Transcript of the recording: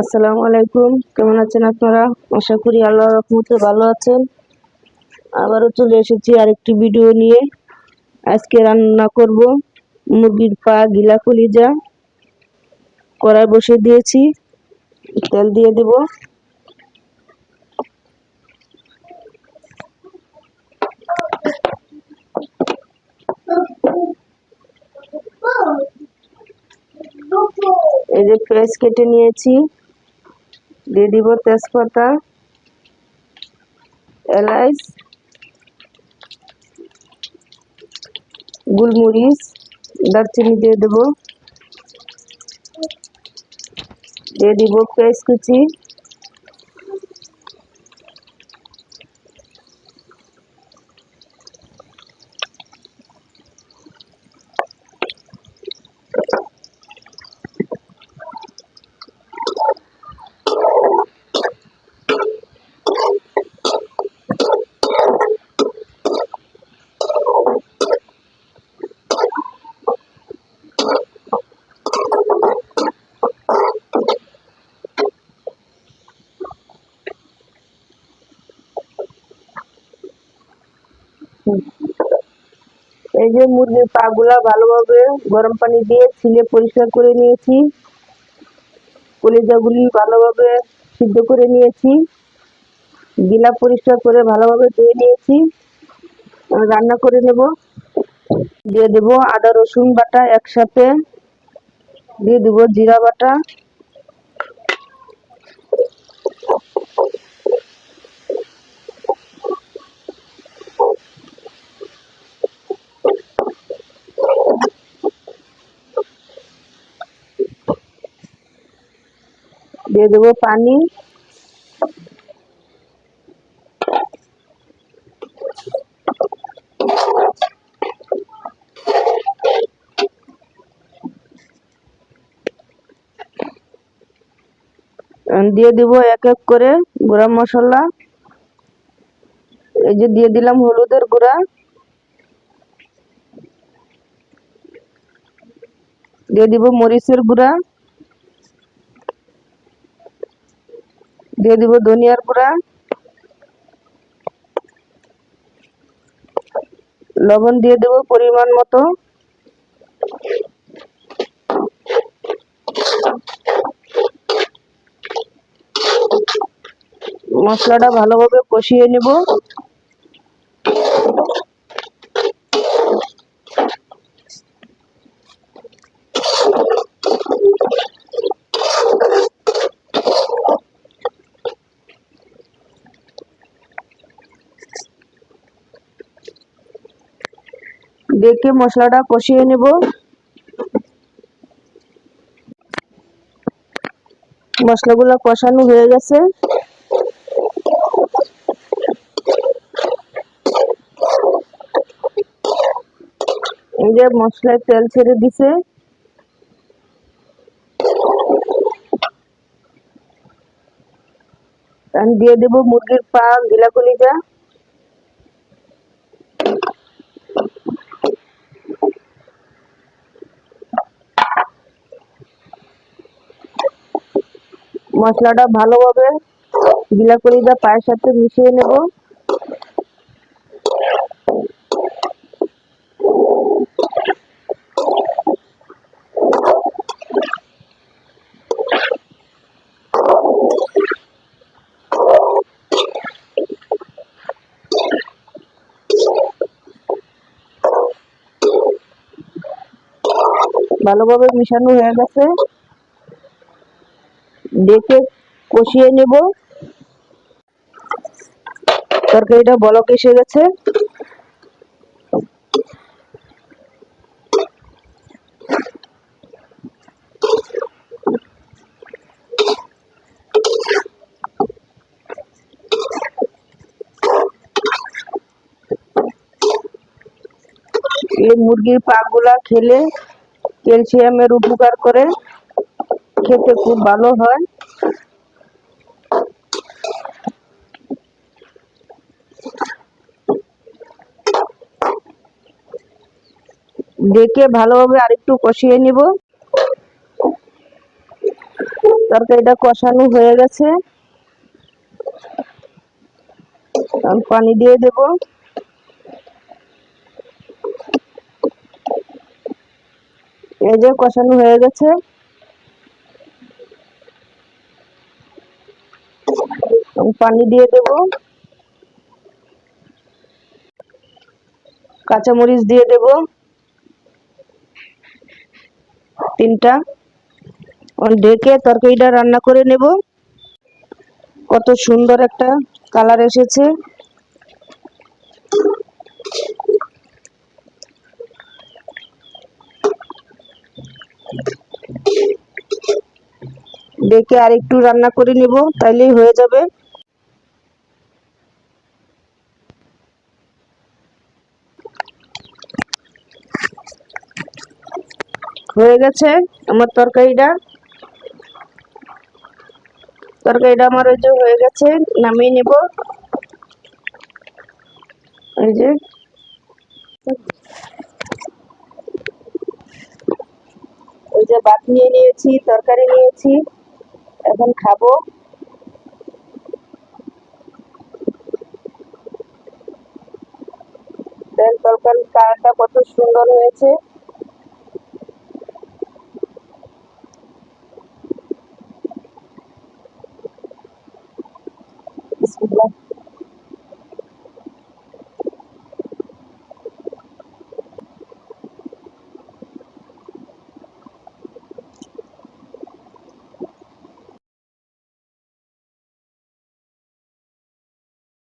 আসসালামু আলাইকুম। কেমন আছেন আপনারা? আশা করি আল্লাহ রহমতে ভালো আছেন। আবারও চলে এসেছি আরেকটি ভিডিও নিয়ে। আজকে রান্না করব মুরগির পা গিলা কলিজা। কড়াই বসে দিয়েছি। তেল দিয়ে দেব। এই যে পেঁয়াজ কেটে নিয়েছি। দিয়ে দিব তেজপাতা এলাইচ গোলমরিচ দারচিনি দিয়ে দেব। দিয়ে দিব পেঁয়াজ কুচি। এই যে মুরগির পাগুলা ভালোভাবে গরম পানি দিয়ে ছিলে পরিষ্কার করে নিয়েছি। কলিজাগুলি ভালোভাবে সিদ্ধ করে নিয়েছি। গিলা পরিষ্কার করে ভালোভাবে ধুয়ে নিয়েছি। রান্না করে নেব। দিয়ে দেব আদা রসুন বাটা একসাথে। দিয়ে দেব জিরা বাটা। দিয়ে দেবো পানি। দিয়ে দিব এক এক করে গুঁড়া মশলা। এই যে দিয়ে দিলাম হলুদের গুঁড়া। দিয়ে দিব মরিচের গুঁড়া। দিয়ে দিব ধনিয়ার গুঁড়া লবণ দিয়ে দেব পরিমাণ মতো। মশলাটা ভালোভাবে কষিয়ে নেব। দেখে মশলাটা কষিয়ে নেব। মশলাগুলো কষানো হয়ে গেছে। এই যে মশলায় তেল ছেড়ে দিছে। দিয়ে দেব মুরগির পা গিলা কলিজা মশলাটা ভালোভাবে গিলা কলিজা পায়ের সাথে মিশিয়ে নেব। ভালোভাবে মিশানো হয়ে গেছে। দেখে কষিয়ে নেব। তরকারিটা বলক এসে গেছে। এই মুরগির পাগুলা খেলে ক্যালসিয়ামের উপকার করে, খেতে খুব ভালো হয়। দেখে ভালোভাবে আরেকটু কষিয়ে নিব। তরকারিটা কষানো হয়ে গেছে। পানি দিয়ে দেব। এই যে কষানো হয়ে গেছে। পানি দিয়ে দেব। কাঁচামরিচ দিয়ে দেব। তিনটা। ঢেকে তরকারিটা রান্না করে নেব। কত সুন্দর একটা কালার এসেছে। ডেকে আর একটু রান্না করে নিব, তাইলেই হয়ে যাবে। হয়ে গেছে আমার তরকারিটা। তরকারিটা আমার ওই যে হয়ে গেছে, নামিয়ে নেব। এই যে। ওই যে ভাত নিয়ে নিয়েছি, তরকারি নিয়েছি, এখন খাব। দেন তরকারির কালারটা কত সুন্দর হয়েছে।